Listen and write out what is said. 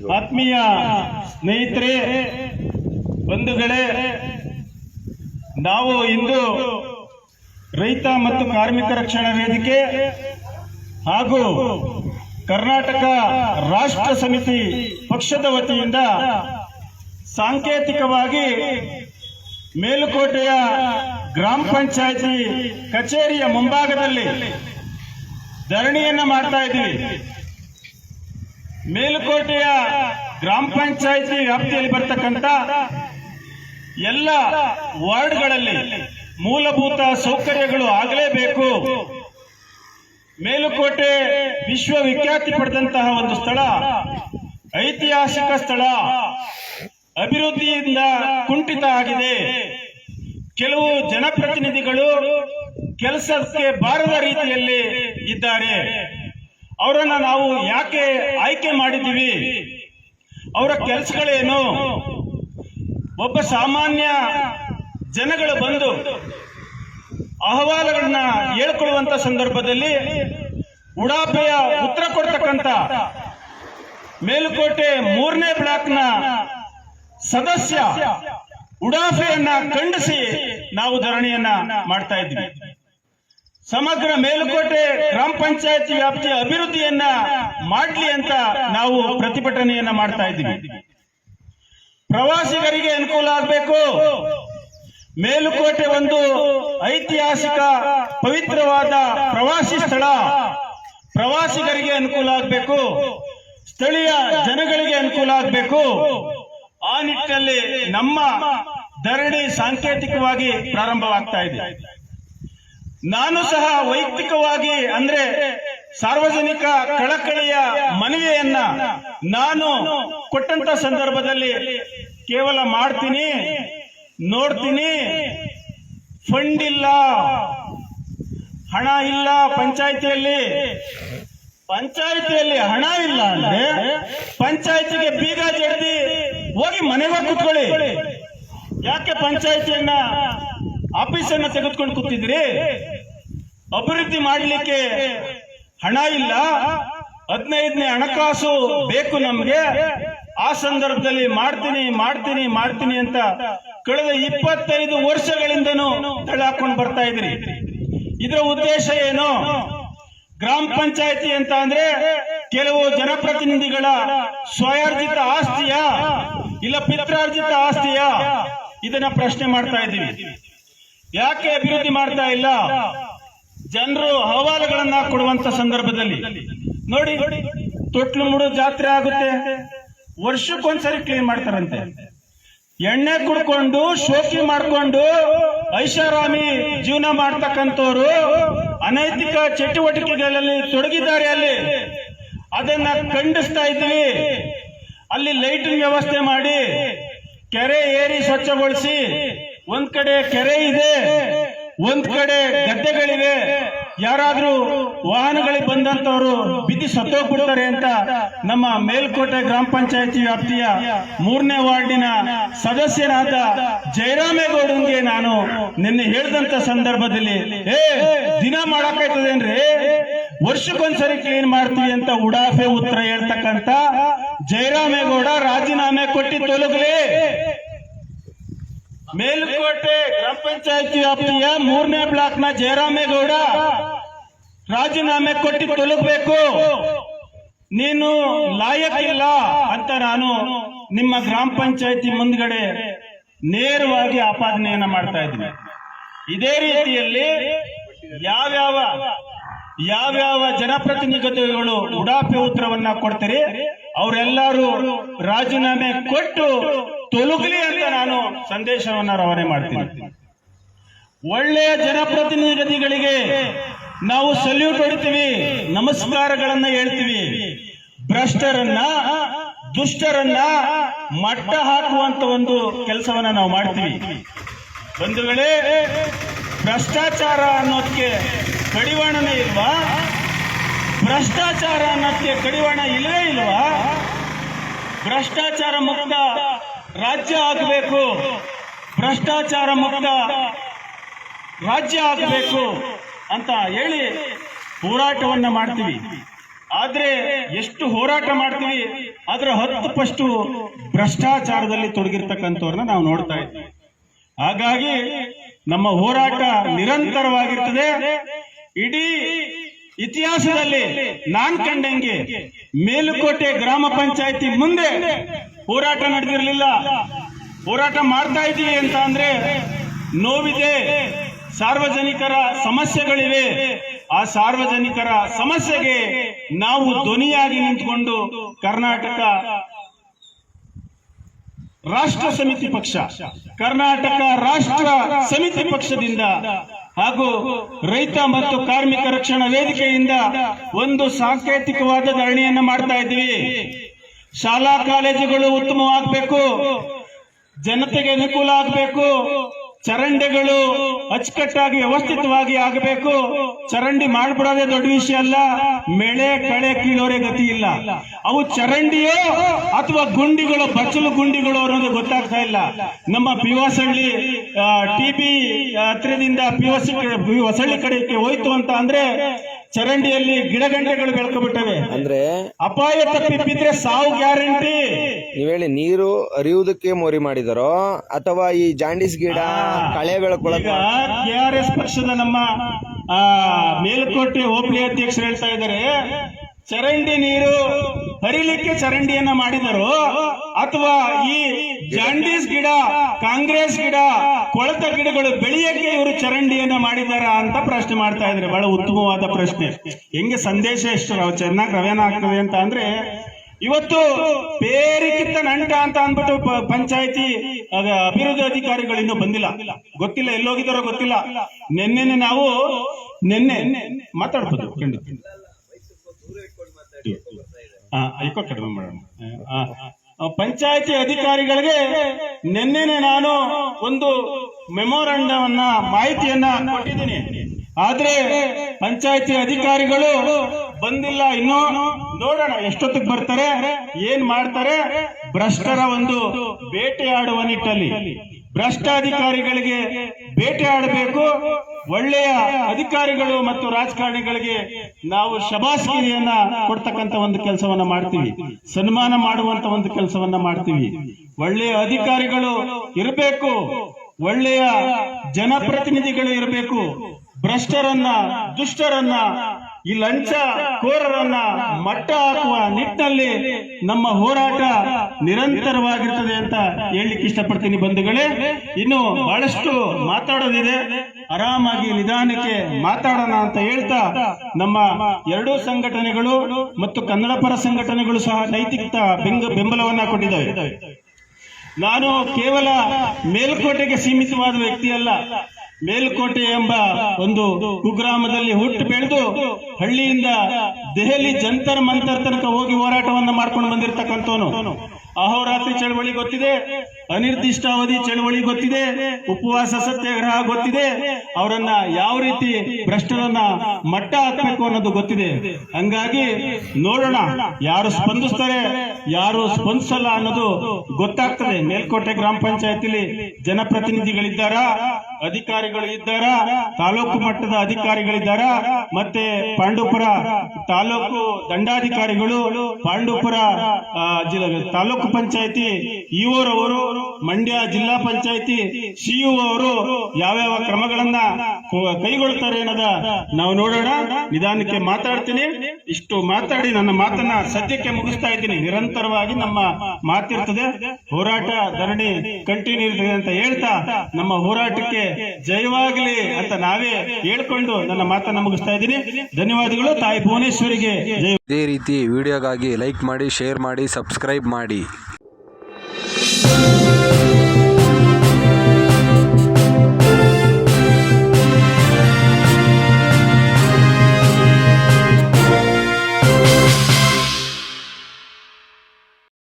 ಆತ್ಮೀಯ ಸ್ನೇಹಿತರೆ, ಬಂಧುಗಳೇ, ನಾವು ಇಂದು ರೈತ ಮತ್ತು ಕಾರ್ಮಿಕ ರಕ್ಷಣಾ ವೇದಿಕೆ ಹಾಗೂ ಕರ್ನಾಟಕ ರಾಷ್ಟ್ರ ಸಮಿತಿ ಪಕ್ಷದ ವತಿಯಿಂದ ಸಾಂಕೇತಿಕವಾಗಿ ಮೇಲುಕೋಟೆಯ ಗ್ರಾಮ ಪಂಚಾಯತಿ ಕಚೇರಿಯ ಮುಂಭಾಗದಲ್ಲಿ ಧರಣಿಯನ್ನ ಮಾಡ್ತಾ ಇದ್ದೀವಿ. ಮೇಲುಕೋಟೆಯ ಗ್ರಾಮ ಪಂಚಾಯಿತಿ ವ್ಯಾಪ್ತಿಯಲ್ಲಿ ಬರ್ತಕ್ಕಂಥ ಎಲ್ಲ ವಾರ್ಡ್ಗಳಲ್ಲಿ ಮೂಲಭೂತ ಸೌಕರ್ಯಗಳು ಆಗಲೇಬೇಕು. ಮೇಲುಕೋಟೆ ವಿಶ್ವವಿಖ್ಯಾತಿ ಪಡೆದಂತಹ ಒಂದು ಸ್ಥಳ, ಐತಿಹಾಸಿಕ ಸ್ಥಳ, ಅಭಿವೃದ್ಧಿಯಿಂದ ಕುಂಠಿತ ಆಗಿದೆ. ಕೆಲವು ಜನಪ್ರತಿನಿಧಿಗಳು ಕೆಲಸಕ್ಕೆ ಬಾರದ ರೀತಿಯಲ್ಲಿ ಇದ್ದಾರೆ. ಅವರನ್ನ ನಾವು ಯಾಕೆ ಆಯ್ಕೆ ಮಾಡಿದ್ದೀವಿ. ಅವರ ಕೆಲಸಗಳೇನು? ಒಬ್ಬ ಸಾಮಾನ್ಯ ಜನಗಳು ಬಂದು ಅಹವಾಲುಗಳನ್ನ ಹೇಳ್ಕೊಳ್ಳುವಂತ ಸಂದರ್ಭದಲ್ಲಿ ಉಡಾಪೆಯ ಉತ್ತರ ಕೊಡ್ತಕ್ಕಂಥ ಮೇಲುಕೋಟೆ ಮೂರನೇ ಬ್ಲಾಕ್ನ ಸದಸ್ಯ ಉಡಾಫೆಯನ್ನ ಖಂಡಿಸಿ ನಾವು ಧರಣಿಯನ್ನ ಮಾಡ್ತಾ ಇದ್ವಿ ಸಮಗ್ರ ಮೇಲುಕೋಟೆ ಗ್ರಾಮ ಪಂಚಾಯತಿ ವ್ಯಾಪ್ತಿಯ ಅಭಿವೃದ್ಧಿಯನ್ನ ಮಾಡ್ಲಿ ಅಂತ ನಾವು ಪ್ರತಿಭಟನೆಯನ್ನ ಮಾಡ್ತಾ ಇದ್ದೀವಿ. ಪ್ರವಾಸಿಗರಿಗೆ ಅನುಕೂಲ ಆಗಬೇಕು. ಮೇಲುಕೋಟೆ ಒಂದು ಐತಿಹಾಸಿಕ, ಪವಿತ್ರವಾದ ಪ್ರವಾಸಿ ಸ್ಥಳ. ಪ್ರವಾಸಿಗರಿಗೆ ಅನುಕೂಲ ಆಗಬೇಕು. ಸ್ಥಳೀಯ ಜನಗಳಿಗೆ ಅನುಕೂಲ ಆಗಬೇಕು. ಆ ನಿಟ್ಟಿನಲ್ಲಿ ನಮ್ಮ ಧರಣಿ ಸಾಂಕೇತಿಕವಾಗಿ ಪ್ರಾರಂಭವಾಗ್ತಾ ಇದೆ. ನಾನು ಸಹ ವೈಯಕ್ತಿಕವಾಗಿ ಅಂದ್ರೆ ಸಾರ್ವಜನಿಕ ಕಳಕಳಿಯ ಮನವಿಯನ್ನ ನಾನು ಕೊಟ್ಟಂತ ಸಂದರ್ಭದಲ್ಲಿ ಕೇವಲ ಮಾಡ್ತೀನಿ, ನೋಡ್ತೀನಿ. ಫಂಡ್ ಇಲ್ಲ, ಹಣ ಇಲ್ಲ ಪಂಚಾಯಿತಿಯಲ್ಲಿ. ಪಂಚಾಯಿತಿಯಲ್ಲಿ ಹಣ ಇಲ್ಲ ಅಂದ್ರೆ ಪಂಚಾಯಿತಿಗೆ ಬೀಗ ಜಡ್ದಿ ಹೋಗಿ ಮನೆಗೆ ಕುತ್ಕೊಳ್ಳಿ. ಯಾಕೆ ಪಂಚಾಯಿತಿಯನ್ನ ಆಫೀಸನ್ನ ತೆಗೆದುಕೊಂಡು ಕೂತಿದ್ರಿ? ಅಭಿವೃದ್ಧಿ ಮಾಡಲಿಕ್ಕೆ ಹಣ ಇಲ್ಲ. ಹದಿನೈದನೇ ಹಣಕಾಸು ಬೇಕು ನಮ್ಗೆ. ಆ ಸಂದರ್ಭದಲ್ಲಿ ಮಾಡ್ತೀನಿ ಮಾಡ್ತೀನಿ ಮಾಡ್ತೀನಿ ಅಂತ ಕಳೆದ ಇಪ್ಪತ್ತೈದು ವರ್ಷಗಳಿಂದನೂ ತಳ್ಳಾಕೊಂಡು ಬರ್ತಾ ಇದ್ರಿ. ಇದರ ಉದ್ದೇಶ ಏನು? ಗ್ರಾಮ ಪಂಚಾಯತಿ ಅಂತ ಅಂದ್ರೆ ಕೆಲವು ಜನಪ್ರತಿನಿಧಿಗಳ ಸ್ವಯಾರ್ಜಿತ ಆಸ್ತಿಯ? ಇಲ್ಲ ಪಿತ್ರಾರ್ಜಿತ ಆಸ್ತಿಯ? ಇದನ್ನ ಪ್ರಶ್ನೆ ಮಾಡ್ತಾ ಇದ್ದೀವಿ. ಯಾಕೆ ಅಭಿವೃದ್ಧಿ ಮಾಡ್ತಾ ಇಲ್ಲ? ಜನರು ಅಹವಾಲುಗಳನ್ನ ಕೊಡುವಂತ ಸಂದರ್ಭದಲ್ಲಿ ನೋಡಿ ತೊಟ್ಲು ಮುಡು ಜಾತ್ರೆ ಆಗುತ್ತೆ. ವರ್ಷಕ್ಕೊಂದ್ಸರಿ ಕ್ಲೀನ್ ಮಾಡ್ತಾರಂತೆ. ಎಣ್ಣೆ ಕುಡ್ಕೊಂಡು, ಶೋಕಿ ಮಾಡ್ಕೊಂಡು ಐಷಾರಾಮಿ ಜೀವನ ಮಾಡ್ತಕ್ಕಂಥವ್ರು ಅನೈತಿಕ ಚಟುವಟಿಕೆಗಳಲ್ಲಿ ತೊಡಗಿದ್ದಾರೆ ಅಲ್ಲಿ. ಅದನ್ನ ಖಂಡಿಸ್ತಾ ಇದ್ವಿ ಅಲ್ಲಿ ಲೈಟಿಂಗ್ ವ್ಯವಸ್ಥೆ ಮಾಡಿ, ಕೆರೆ ಏರಿ ಸ್ವಚ್ಛಗೊಳಿಸಿ, ಒಂದ್ ಕಡೆ ಕೆರೆ ಇದೆ. ಒಂದ್ ಕಡೆ ಗದ್ದೆಗಳಿವೆ, ಯಾರಾದ್ರೂ ವಾಹನಗಳಿಗೆ ಬಂದಂತವರು ಬಿದ್ದು ಸತ್ತೋಗ್ಬಿಡ್ತಾರೆ ಅಂತ ನಮ್ಮ ಮೇಲ್ಕೋಟೆ ಗ್ರಾಮ ಪಂಚಾಯತಿ ವ್ಯಾಪ್ತಿಯ ಮೂರನೇ ವಾರ್ಡಿನ ಸದಸ್ಯರಾದ ಜಯರಾಮೇಗೌಡನ್ಗೆ ನಾನು ನಿನ್ನೆ ಹೇಳಿದಂತ ಸಂದರ್ಭದಲ್ಲಿ, ಏ, ದಿನ ಮಾಡಕ್ಕಾಯ್ತದೇನ್ರಿ? ವರ್ಷಕ್ಕೊಂದ್ಸರಿ ಕ್ಲೀನ್ ಮಾಡ್ತೀವಿ ಅಂತ ಉಡಾಫೆ ಉತ್ತರ ಹೇಳ್ತಕ್ಕಂತ ಜಯರಾಮೇಗೌಡ ರಾಜೀನಾಮೆ ಕೊಟ್ಟಿ ತೊಲಗಲಿ ಮೇಲುಕೋಟೆ ಗ್ರಾಮ ಪಂಚಾಯತಿ ವ್ಯಾಪ್ತಿಯ ಮೂರನೇ ಬ್ಲಾಕ್ನ ಜಯರಾಮೇಗೌಡ, ರಾಜೀನಾಮೆ ಕೊಟ್ಟು ತೊಲಗಬೇಕು. ನೀನು ಲಾಯಕ್ಕಿಲ್ಲ ಅಂತ ನಾನು ನಿಮ್ಮ ಗ್ರಾಮ ಪಂಚಾಯತಿ ಮುಂದ್ಗಡೆ ನೇರವಾಗಿ ಆಪಾದನೆಯನ್ನ ಮಾಡ್ತಾ ಇದ್ದೀನಿ. ಇದೇ ರೀತಿಯಲ್ಲಿ ಯಾವ್ಯಾವ ಯಾವ್ಯಾವ ಜನಪ್ರತಿನಿಧಿಗಳು ಉಡಾಫೆ ಉತ್ತರವನ್ನ ಕೊಡ್ತೀರಿ, ಅವರೆಲ್ಲರೂ ರಾಜೀನಾಮೆ ಕೊಟ್ಟು ತೊಲಗಲಿ ಅಂತ ನಾನು ಸಂದೇಶವನ್ನು ರವಾನೆ ಮಾಡ್ತೀನಿ. ಒಳ್ಳೆಯ ಜನಪ್ರತಿನಿಧಿಗಳಿಗೆ ನಾವು ಸಲ್ಯೂಟ್ ಹೊಡಿತೀವಿ, ನಮಸ್ಕಾರಗಳನ್ನ ಹೇಳ್ತೀವಿ. ಭ್ರಷ್ಟರನ್ನ, ದುಷ್ಟರನ್ನ ಮಟ್ಟ ಹಾಕುವಂತ ಒಂದು ಕೆಲಸವನ್ನ ನಾವು ಮಾಡ್ತೀವಿ. ಬಂಧುಗಳೇ, ಭ್ರಷ್ಟಾಚಾರ ಅನ್ನೋದಕ್ಕೆ ಕಡಿವಾಣನೇ ಇಲ್ವಾ? ಭ್ರಷ್ಟಾಚಾರ ಅನ್ನೋದಕ್ಕೆ ಕಡಿವಾಣ ಇಲ್ಲವೇ ಇಲ್ವಾ? ಭ್ರಷ್ಟಾಚಾರ ಮುಕ್ತ ರಾಜ್ಯ ಆಗಬೇಕು. ಭ್ರಷ್ಟಾಚಾರ ಮುಕ್ತ ರಾಜ್ಯ ಆಗಬೇಕು ಅಂತ ಹೇಳಿ ಹೋರಾಟವನ್ನ ಮಾಡ್ತೀವಿ. ಆದ್ರೆ ಎಷ್ಟು ಹೋರಾಟ ಮಾಡ್ತೀವಿ, ಅದರ ಹತ್ತು ಪಷ್ಟು ಭ್ರಷ್ಟಾಚಾರದಲ್ಲಿ ತೊಡಗಿರ್ತಕ್ಕಂಥವ್ರನ್ನ ನಾವು ನೋಡ್ತಾ ಇದ್ದೀವಿ ಹಾಗಾಗಿ ನಮ್ಮ ಹೋರಾಟ ನಿರಂತರವಾಗಿರ್ತದೆ. ಇಡೀ ಇತಿಹಾಸದಲ್ಲಿ ನಾನ್ ಕಂಡಂಗೆ ಮೇಲುಕೋಟೆ ಗ್ರಾಮ ಪಂಚಾಯತಿ ಮುಂದೆ ಹೋರಾಟ ನಡೆದಿರಲಿಲ್ಲ. ಹೋರಾಟ ಮಾಡ್ತಾ ಇದ್ದೀವಿ ಅಂತ ಅಂದ್ರೆ ನೋವಿದೆ. ಸಾರ್ವಜನಿಕರ ಸಮಸ್ಯೆಗಳಿವೆ. ಆ ಸಾರ್ವಜನಿಕರ ಸಮಸ್ಯೆಗೆ ನಾವು ಧ್ವನಿಯಾಗಿ ನಿಂತ್ಕೊಂಡು ಕರ್ನಾಟಕ ರಾಷ್ಟ್ರ ಸಮಿತಿ ಪಕ್ಷ, ಕರ್ನಾಟಕ ರಾಷ್ಟ್ರ ಸಮಿತಿ ಪಕ್ಷದಿಂದ ಹಾಗೂ ರೈತ ಮತ್ತು ಕಾರ್ಮಿಕ ರಕ್ಷಣಾ ವೇದಿಕೆಯಿಂದ ಒಂದು ಸಾಂಕೇತಿಕವಾದ ಧರಣಿಯನ್ನು ಮಾಡ್ತಾ ಇದ್ದೀವಿ. ಶಾಲಾ ಕಾಲೇಜುಗಳು ಉತ್ತಮವಾಗಬೇಕು, ಜನತೆಗೆ ಅನುಕೂಲ ಆಗಬೇಕು, ಚರಂಡಿಗಳು ಅಚ್ಚುಕಟ್ಟಾಗಿ ವ್ಯವಸ್ಥಿತವಾಗಿ ಆಗಬೇಕು. ಚರಂಡಿ ಮಾಡ್ಬಿಡೋದೇ ದೊಡ್ಡ ವಿಷಯ ಅಲ್ಲ, ಮೇಳೆ ಕಳೆ ಕೀಳೋರೆ ಗತಿ ಇಲ್ಲ. ಅವು ಚರಂಡಿಯೋ ಅಥವಾ ಗುಂಡಿಗಳು, ಬಚ್ಚಲು ಗುಂಡಿಗಳು ಅನ್ನೋದು ಗೊತ್ತಾಗ್ತಾ ಇಲ್ಲ. ನಮ್ಮ ಪಿ ಹೊಸಳ್ಳಿ ಟಿ ಬಿ ಹತ್ರದಿಂದ ಪಿ ಹೊಸಹಳ್ಳಿ ಕಡೆಗೆ ಹೋಯ್ತು ಅಂತ ಅಂದ್ರೆ ಚರಂಡಿಯಲ್ಲಿ ಗಿಡಗಂಟೆಗಳು ಬೆಳ್ಕೊಬಿಟ್ಟವೆ. ಅಂದ್ರೆ ಅಪಾಯ ತಪ್ಪಿ ಬಿದ್ರೆ ಸಾವು ಗ್ಯಾರಂಟಿ. ನೀವ್ ಹೇಳಿ ನೀರು ಅರಿಯುವುದಕ್ಕೆ ಮೋರಿ ಮಾಡಿದಾರೋ ಅಥವಾ ಈ ಜಾಂಡಿಸ್ ಗಿಡ ಕಳೆ ಬೆಳ್ಕೊಳಕ್ ಈಗ ಕೆ ಆರ್ ಎಸ್ ಪಕ್ಷದ ನಮ್ಮ ಆ, ಮೇಲುಕೋಟೆ ಹೋಬಳಿ ಅಧ್ಯಕ್ಷರು ಹೇಳ್ತಾ ಇದ್ದಾರೆ ಚರಂಡಿ ನೀರು ಹರಿಲಿಕ್ಕೆ ಚರಂಡಿಯನ್ನ ಮಾಡಿದರು. ಅಥವಾ ಈ ಜಾಂಡೀಸ್ ಗಿಡ, ಕಾಂಗ್ರೆಸ್ ಗಿಡ, ಕೊಳತ ಗಿಡಗಳು ಬೆಳೆಯಕ್ಕೆ ಇವರು ಚರಂಡಿಯನ್ನ ಮಾಡಿದಾರ ಅಂತ ಪ್ರಶ್ನೆ ಮಾಡ್ತಾ ಇದ್ರೆ ಬಹಳ ಉತ್ತಮವಾದ ಪ್ರಶ್ನೆ. ಹೆಂಗೆ ಸಂದೇಶ ಎಷ್ಟು? ಚೆನ್ನಾಗಿ ರವಾನ ಆಗ್ತದೆ ಅಂತ ಅಂದ್ರೆ, ಇವತ್ತು ಬೇರೆಕ್ಕಿಂತ ನಂಟ ಅಂತ ಅಂದ್ಬಿಟ್ಟು ಪಂಚಾಯತಿ ಅಭಿವೃದ್ಧಿ ಅಧಿಕಾರಿಗಳು ಇನ್ನೂ ಬಂದಿಲ್ಲ. ಗೊತ್ತಿಲ್ಲ ಎಲ್ಲೋಗಿದಾರೋ ಗೊತ್ತಿಲ್ಲ. ನಿನ್ನೆ ನಾವು ನಿನ್ನೆ ಮಾತಾಡ್ಬೋದು, ಖಂಡಿತ. ಇಕೋ ಕಡಿಮೆ ಮಾಡೋಣ ಪಂಚಾಯತಿ ಅಧಿಕಾರಿಗಳಿಗೆ ನಿನ್ನೆನೆ ನಾನು ಒಂದು ಮೆಮೊರಾಂಡಮ್ ಅನ್ನ ಮಾಹಿತಿಯನ್ನ ಕೊಟ್ಟಿದ್ದೀನಿ. ಆದ್ರೆ ಪಂಚಾಯತಿ ಅಧಿಕಾರಿಗಳು ಬಂದಿಲ್ಲ. ಇನ್ನು ನೋಡೋಣ ಎಷ್ಟೊತ್ತಿಗೆ ಬರ್ತಾರೆ, ಏನ್ ಮಾಡ್ತಾರೆ. ಭ್ರಷ್ಟರ ಒಂದು ಬೇಟೆಯಾಡುವ ನಿಟ್ಟಲ್ಲಿ. ಭ್ರಷ್ಟ ಅಧಿಕಾರಿಗಳಿಗೆ ಬೇಟೆಯಾಡಬೇಕು ಒಳ್ಳೆಯ ಅಧಿಕಾರಿಗಳು ಮತ್ತು ರಾಜಕಾರಣಿಗಳಿಗೆ ನಾವು ಶಬಾಸ್ಗಿರಿಯನ್ನ ಕೊಡ್ತಕ್ಕಂತ ಒಂದು ಕೆಲಸವನ್ನ ಮಾಡ್ತೀವಿ. ಸನ್ಮಾನ ಮಾಡುವಂತ ಒಂದು ಕೆಲಸವನ್ನ ಮಾಡ್ತೀವಿ. ಒಳ್ಳೆಯ ಅಧಿಕಾರಿಗಳು ಇರಬೇಕು. ಒಳ್ಳೆಯ ಜನಪ್ರತಿನಿಧಿಗಳು ಇರಬೇಕು. ಭ್ರಷ್ಟರನ್ನ, ದುಷ್ಟರನ್ನ ಈ ಲಂಚ ಕೋರರನ್ನ ಮಟ್ಟ ಹಾಕುವ ನಿಟ್ಟಿನಲ್ಲಿ ನಮ್ಮ ಹೋರಾಟ ನಿರಂತರವಾಗಿರ್ತದೆ ಅಂತ ಹೇಳಲಿಕ್ಕೆ ಇಷ್ಟಪಡ್ತೀನಿ ಬಂಧುಗಳೇ. ಇನ್ನು ಬಹಳಷ್ಟು ಮಾತಾಡೋದಿದೆ. ಆರಾಮಾಗಿ ನಿಧಾನಕ್ಕೆ ಮಾತಾಡೋಣ ಅಂತ ಹೇಳ್ತಾ ನಮ್ಮ ಎರಡೂ ಸಂಘಟನೆಗಳು ಮತ್ತು ಕನ್ನಡ ಪರ ಸಂಘಟನೆಗಳು ಸಹ ನೈತಿಕ ಬೆಂಗ ಬೆಂಬಲವನ್ನ ಕೊಟ್ಟಿದ್ದಾವೆ. ನಾನು ಕೇವಲ ಮೇಲ್ಕೋಟೆಗೆ ಸೀಮಿತವಾದ ವ್ಯಕ್ತಿ ಅಲ್ಲ ಮೇಲ್ಕೋಟೆ ಎಂಬ ಒಂದು ಕುಗ್ರಾಮದಲ್ಲಿ ಹುಟ್ಟು ಬೆಳೆದು ಹಳ್ಳಿಯಿಂದ ದೆಹಲಿ ಜಂತರ್ ಮಂತರ್ ತನಕ ಹೋಗಿ ಹೋರಾಟವನ್ನು ಮಾಡ್ಕೊಂಡು ಬಂದಿರತಕ್ಕಂಥವನು. ಅಹೋರಾತ್ರಿ ಚಳವಳಿ ಗೊತ್ತಿದೆ, ಅನಿರ್ದಿಷ್ಟಾವಧಿ ಚಳವಳಿ ಗೊತ್ತಿದೆ, ಉಪವಾಸ ಸತ್ಯಾಗ್ರಹ ಗೊತ್ತಿದೆ, ಅವರನ್ನ ಯಾವ ರೀತಿ ಭ್ರಷ್ಟರನ್ನ ಮಟ್ಟ ಹಾಕಬೇಕು ಅನ್ನೋದು ಗೊತ್ತಿದೆ. ಹಂಗಾಗಿ ನೋಡೋಣ, ಯಾರು ಸ್ಪಂದಿಸ್ತಾರೆ, ಯಾರು ಸ್ಪಂದಿಸಲ್ಲ ಅನ್ನೋದು ಗೊತ್ತಾಗ್ತದೆ. ಮೇಲ್ಕೋಟೆ ಗ್ರಾಮ ಪಂಚಾಯತಿಲಿ ಜನಪ್ರತಿನಿಧಿಗಳಿದ್ದಾರ, ಅಧಿಕಾರಿಗಳು ಇದ್ದಾರ, ತಾಲೂಕು ಮಟ್ಟದ ಅಧಿಕಾರಿಗಳಿದ್ದಾರ, ಮತ್ತೆ ಪಾಂಡುಪುರ ತಾಲೂಕು ದಂಡಾಧಿಕಾರಿಗಳು, ಪಾಂಡುಪುರ ತಾಲೂಕು ಪಂಚಾಯತಿ ಇವರವರು ಮಂಡ್ಯ ಜಿಲ್ಲಾ ಪಂಚಾಯತಿ, ಸಿಇಒ ಅವರು ಯಾವ್ಯಾವ ಕ್ರಮಗಳನ್ನ ಕೈಗೊಳ್ತಾರೆ ಅನ್ನೋದ ನಾವು ನೋಡೋಣ. ನಿಧಾನಕ್ಕೆ ಮಾತಾಡ್ತೀನಿ. ಇಷ್ಟು ಮಾತಾಡಿ ನನ್ನ ಮಾತನ್ನ ಸದ್ಯಕ್ಕೆ ಮುಗಿಸ್ತಾ ಇದ್ದೀನಿ. ನಿರಂತರವಾಗಿ ನಮ್ಮ ಮಾತಿರ್ತದೆ. ಹೋರಾಟ ಧರಣಿ ಕಂಟಿನ್ಯೂ ಇರ್ತದೆ ಅಂತ ಹೇಳ್ತಾ ನಮ್ಮ ಹೋರಾಟಕ್ಕೆ ಜಯವಾಗಲಿ ಅಂತ ನಾವೇ ಹೇಳ್ಕೊಂಡು ನನ್ನ ಮಾತನ್ನ ಮುಗಿಸ್ತಾ ಇದ್ದೀನಿ. ಧನ್ಯವಾದಗಳು. ತಾಯಿ ಭುವನೇಶ್ವರಿಗೆ ಇದೇ ರೀತಿ ವಿಡಿಯೋಗಾಗಿ ಲೈಕ್ ಮಾಡಿ, ಶೇರ್ ಮಾಡಿ, ಸಬ್ಸ್ಕ್ರೈಬ್ ಮಾಡಿ. Thank you.